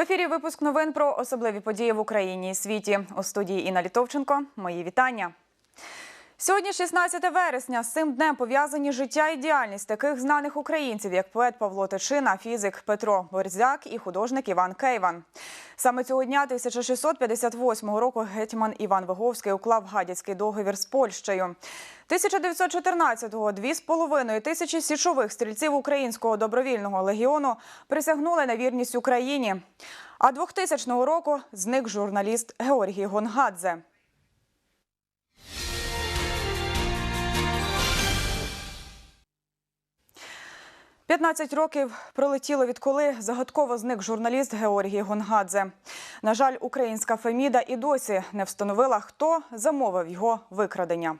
ефірі випуск новин про особливі події в Україні і світі. У студії Інна Літовченко. Мої вітання. Сьогодні 16 вересня. З цим днем пов'язані життя і діяльність таких знаних українців, як поет Павло Тичина, фізик Петро Борзяк і художник Іван Кейван. Саме цього дня 1658 року гетьман Іван Виговський уклав гадяцький договір з Польщею. 1914-го дві з половиною тисячі січових стрільців українського добровільного легіону присягнули на вірність Україні. А 2000 року зник журналіст Георгій Гонгадзе. «15 років пролетіло відколи загадково зник журналіст Георгій Гонгадзе. На жаль, українська Феміда і досі не встановила, хто замовив його викрадення.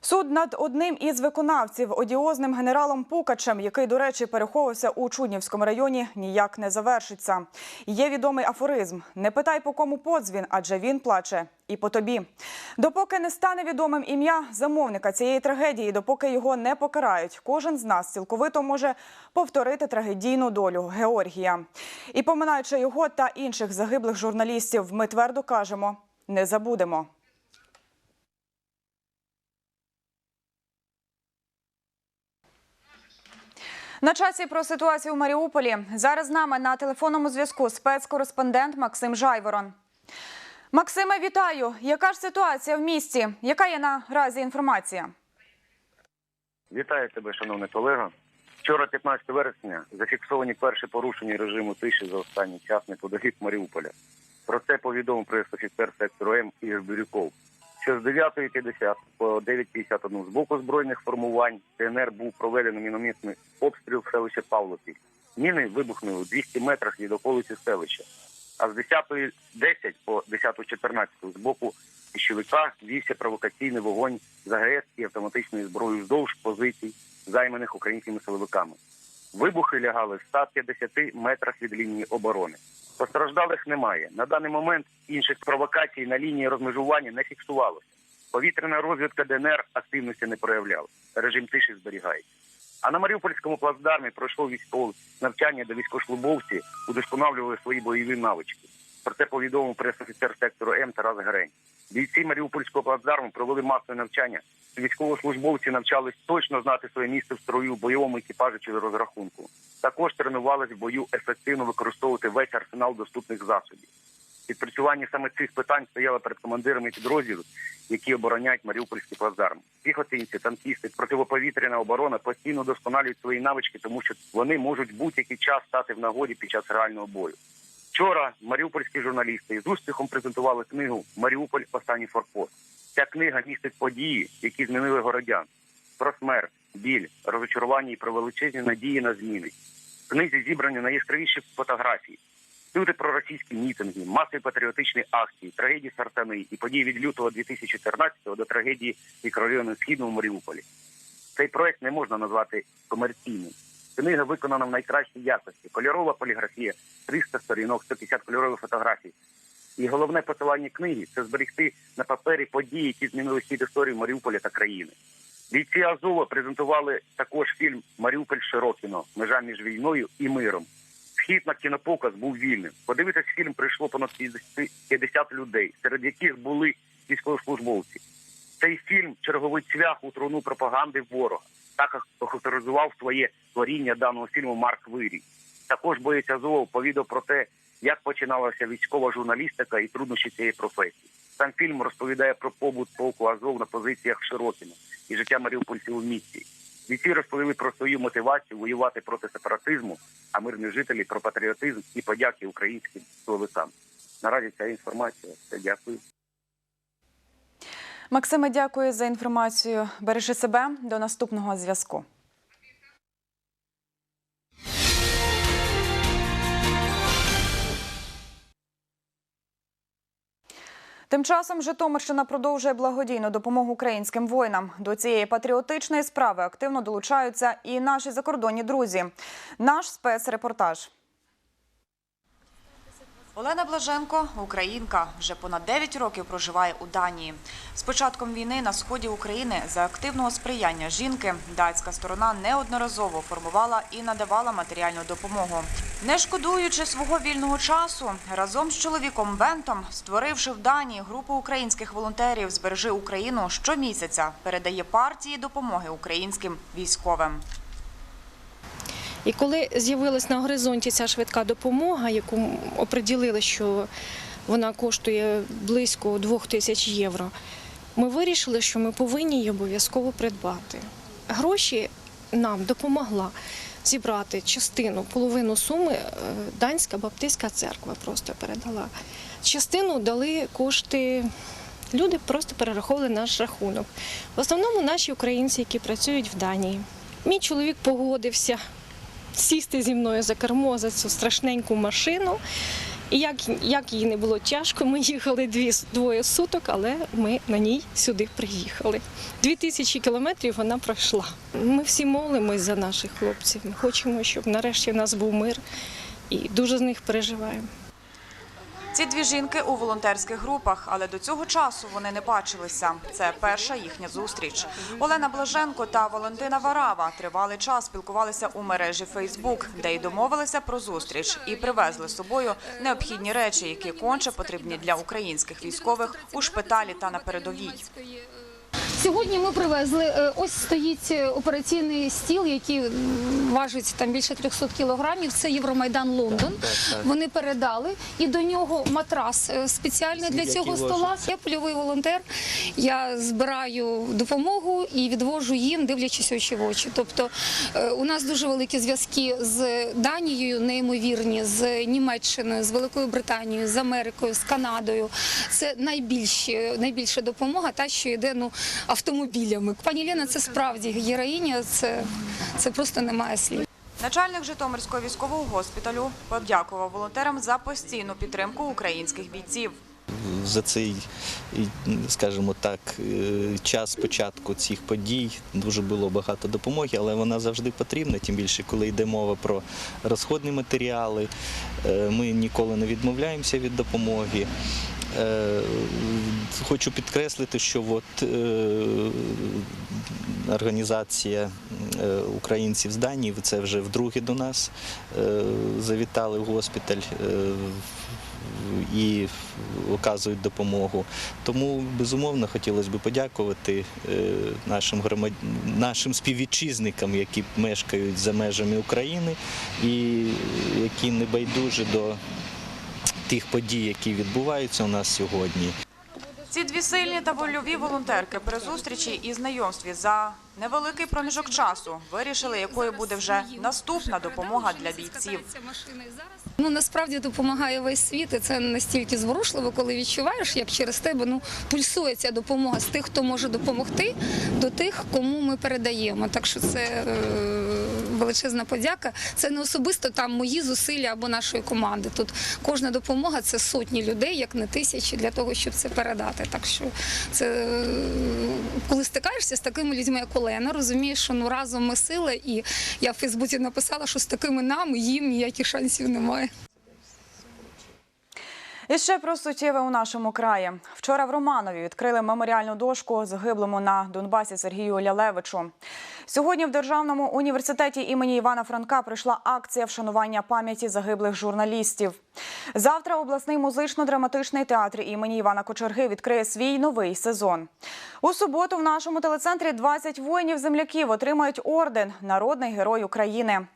Суд над одним із виконавців одіозним генералом Пукачем, який, до речі, переховувався у Чуднівському районі, ніяк не завершиться. Є відомий афоризм: не питай по кому подзвін, адже він плаче і по тобі. Допоки не стане відомим ім'я замовника цієї трагедії, допоки його не покарають, кожен з нас цілковито може повторити трагедійну долю Георгія. І поминаючи його та інших загиблих журналістів, ми твердо кажемо: не забудемо. На часі про ситуацію в Маріуполі зараз з нами на телефонному зв'язку спецкореспондент Максим Жайворон. Максиме, вітаю! Яка ж ситуація в місті? Яка є наразі інформація? Вітаю тебе, шановний колего. Вчора, 15 вересня, зафіксовані перші порушення режиму тиші за останній час неподалік Маріуполя. Про це повідомив прес-офіцер сектору М Ігор Бірюков. Що з 9.50 по 9.51 з боку збройних формувань ТНР був проведено мінометний обстріл в селище Павлопіль. Міни вибухнули у 200 метрах від околиці селища. А з 10.10 по 10.14 з боку піщовика вівся провокаційний вогонь з АГС і автоматичною зброєю вздовж позицій, займаних українськими силовиками. Вибухи лягали в 150 метрах від лінії оборони. Постраждалих немає. На даний момент інших провокацій на лінії розмежування не фіксувалося. Повітряна розвідка ДНР активності не проявляла. Режим тиші зберігається. А на Маріупольському плацдармі пройшло військове навчання, де військовослужбовці удосконалювали свої бойові навички. Про це повідомив прес-офіцер сектору М Тарас Грень. Бійці Маріупольського плацдарму провели масове навчання. Військовослужбовці навчались точно знати своє місце в строю бойовому екіпажі чи розрахунку. Також тренувались в бою ефективно використовувати весь арсенал доступних засобів. Відпрацювання саме цих питань стояло перед командирами підрозділів, які обороняють Маріупольський плацдарм. Піхотинці, танкісти, противоповітряна оборона постійно досконалюють свої навички, тому що вони можуть будь-який час стати в нагоді під час реального бою. Вчора маріупольські журналісти з успіхом презентували книгу Маріуполь останній форпост. Ця книга містить події, які змінили городян про смерть, біль, розочарування і про величезні надії на зміни. В книзі зібрані найяскравіші фотографії. Люди про російські мітинги, масові патріотичні акції, трагедії Сартани і події від лютого 2014 до трагедії мікрорайону Східного Маріуполі. Цей проект не можна назвати комерційним. Книга виконана в найкращій якості. Кольорова поліграфія, 300 сторінок, 150 кольорових фотографій. І головне посилання книги це зберегти на папері події, які змінили хід історії Маріуполя та країни. Бійці Азова презентували також фільм Маріуполь Широкіно. Межа між війною і миром. Вхід на кінопоказ був вільним. Подивитись фільм прийшло понад 50 50 людей, серед яких були військовослужбовці. Цей фільм черговий цвях у труну пропаганди ворога. Так охарактеризував своє творіння даного фільму Марк Вирій. Також боєць Азов повідав про те, як починалася військова журналістика і труднощі цієї професії. Сам фільм розповідає про побут полку Азов на позиціях Широкіна і життя маріупольців у місті. Бійці розповіли про свою мотивацію воювати проти сепаратизму, а мирні жителі про патріотизм і подяки українським силовикам. Наразі ця інформація. Все дякую. Максиме, дякую за інформацію. Бережи себе до наступного зв'язку. Тим часом Житомирщина продовжує благодійну допомогу українським воїнам. До цієї патріотичної справи активно долучаються і наші закордонні друзі. Наш спецрепортаж. Олена Блаженко, українка, вже понад 9 років проживає у Данії. З початком війни на сході України за активного сприяння жінки датська сторона неодноразово формувала і надавала матеріальну допомогу. Не шкодуючи свого вільного часу, разом з чоловіком Бентом, створивши в Данії групу українських волонтерів «Збережи Україну» щомісяця, передає партії допомоги українським військовим. І коли з'явилась на горизонті ця швидка допомога, яку оприділили, що вона коштує близько двох тисяч євро, ми вирішили, що ми повинні її обов'язково придбати. Гроші нам допомогла зібрати частину, половину суми е, Данська Баптистська церква просто передала. Частину дали кошти. Люди просто перераховували наш рахунок. В основному наші українці, які працюють в Данії. Мій чоловік погодився сісти зі мною за кермо за цю страшненьку машину. І як, як їй не було тяжко, ми їхали дві, двоє суток, але ми на ній сюди приїхали. Дві тисячі кілометрів вона пройшла. Ми всі молимось за наших хлопців. Ми хочемо, щоб нарешті в нас був мир і дуже з них переживаємо. Ці дві жінки у волонтерських групах, але до цього часу вони не бачилися. Це перша їхня зустріч. Олена Блаженко та Валентина Варава тривалий час спілкувалися у мережі Фейсбук, де й домовилися про зустріч і привезли з собою необхідні речі, які конче потрібні для українських військових у шпиталі та на передовій. Сьогодні ми привезли. е, Ось стоїть е, операційний стіл, який важить там більше 300 кілограмів. Це Євромайдан Лондон. Вони передали і до нього матрас е, спеціальний для цього стола. Я польовий волонтер. Я збираю допомогу і відвожу їм, дивлячись очі в очі. Тобто у нас дуже великі зв'язки з Данією, неймовірні, з Німеччиною, з Великою Британією, з Америкою, з Канадою. Це найбільші, найбільша допомога, та що йде ну автомобілями. Пані Лена, це справді героїня. Це, це просто немає слів. Начальник Житомирського військового госпіталю подякував волонтерам за постійну підтримку українських бійців. за цей, скажімо так, е, час початку цих подій дуже було багато допомоги, але вона завжди потрібна, тим більше, коли йде мова про розходні матеріали. Е, Ми ніколи не відмовляємося від допомоги. Е, Хочу підкреслити, що от, е, організація е, українців з Данії, це вже вдруге до нас е, завітали в госпіталь. е, і оказують допомогу. Тому безумовно хотілося б подякувати е, нашим громад... нашим співвітчизникам, які мешкають за межами України і які не байдужі до тих подій, які відбуваються у нас сьогодні. Ці дві сильні та вольові волонтерки при зустрічі і знайомстві за невеликий проміжок часу вирішили, якою буде вже наступна допомога для бійців. Ну насправді допомагає весь світ, і це настільки зворушливо, коли відчуваєш, як через тебе ну пульсує ця допомога з тих, хто може допомогти, до тих, кому ми передаємо. Так що це е, величезна подяка. Це не особисто там мої зусилля або нашої команди. Тут кожна допомога це сотні людей, як не тисячі, для того, щоб це передати. Так що це е, коли стикаєшся з такими людьми, як Олена, розумієш, що ну разом ми сила, і я в Фейсбуці написала, що з такими нами їм ніяких шансів немає. І ще про суттєве у нашому краї. Вчора в Романові відкрили меморіальну дошку загиблому на Донбасі Сергію Лялевичу. Сьогодні в Державному університеті імені Івана Франка прийшла акція вшанування пам'яті загиблих журналістів. Завтра обласний музично-драматичний театр імені Івана Кочерги відкриє свій новий сезон. У суботу в нашому телецентрі 20 воїнів-земляків отримають орден Народний герой України.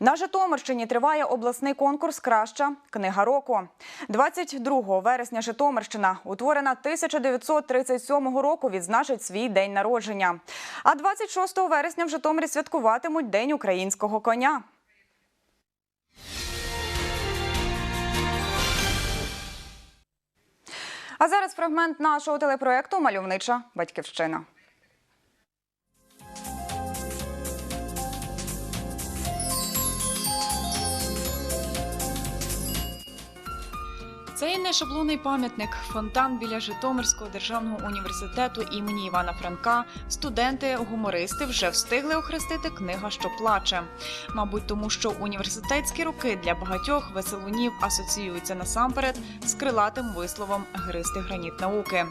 На Житомирщині триває обласний конкурс Краща книга року. 22 вересня Житомирщина, утворена 1937 року, відзначить свій день народження. А 26 вересня в Житомирі святкуватимуть День українського коня. А зараз фрагмент нашого телепроекту Мальовнича батьківщина. Цей нешаблонний пам'ятник фонтан біля Житомирського державного університету імені Івана Франка. Студенти, гумористи вже встигли охрестити книга, що плаче. Мабуть, тому що університетські роки для багатьох веселунів асоціюються насамперед з крилатим висловом гристи граніт науки.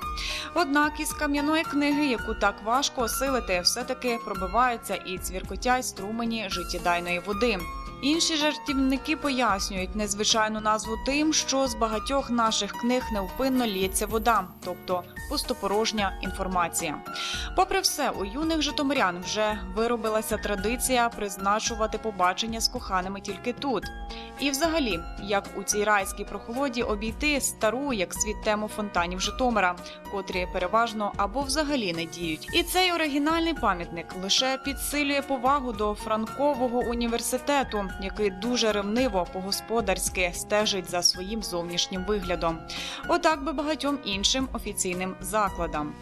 Однак із кам'яної книги, яку так важко осилити, все таки пробиваються і цвіркотять струмені життєдайної води. Інші жартівники пояснюють незвичайну назву тим, що з багатьох наших книг невпинно лється вода, тобто пустопорожня інформація. Попри все, у юних житомирян вже виробилася традиція призначувати побачення з коханими тільки тут. І, взагалі, як у цій райській прохолоді обійти стару як світ тему фонтанів Житомира, котрі переважно або взагалі не діють. І цей оригінальний пам'ятник лише підсилює повагу до Франкового університету, який дуже ревниво по-господарськи стежить за своїм зовнішнім виглядом. Отак би багатьом іншим офіційним закладам.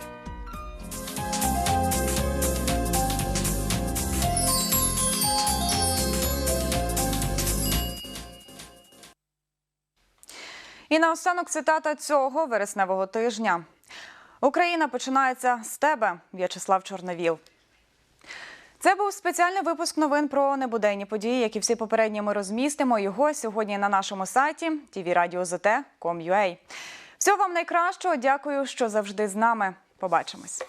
І наостанок цитата цього вересневого тижня. Україна починається з тебе, В'ячеслав Чорновіл. Це був спеціальний випуск новин про небуденні події, як і всі попередні ми розмістимо його сьогодні на нашому сайті tvradio.zt.com.ua. Всього вам найкращого. Дякую, що завжди з нами. Побачимось.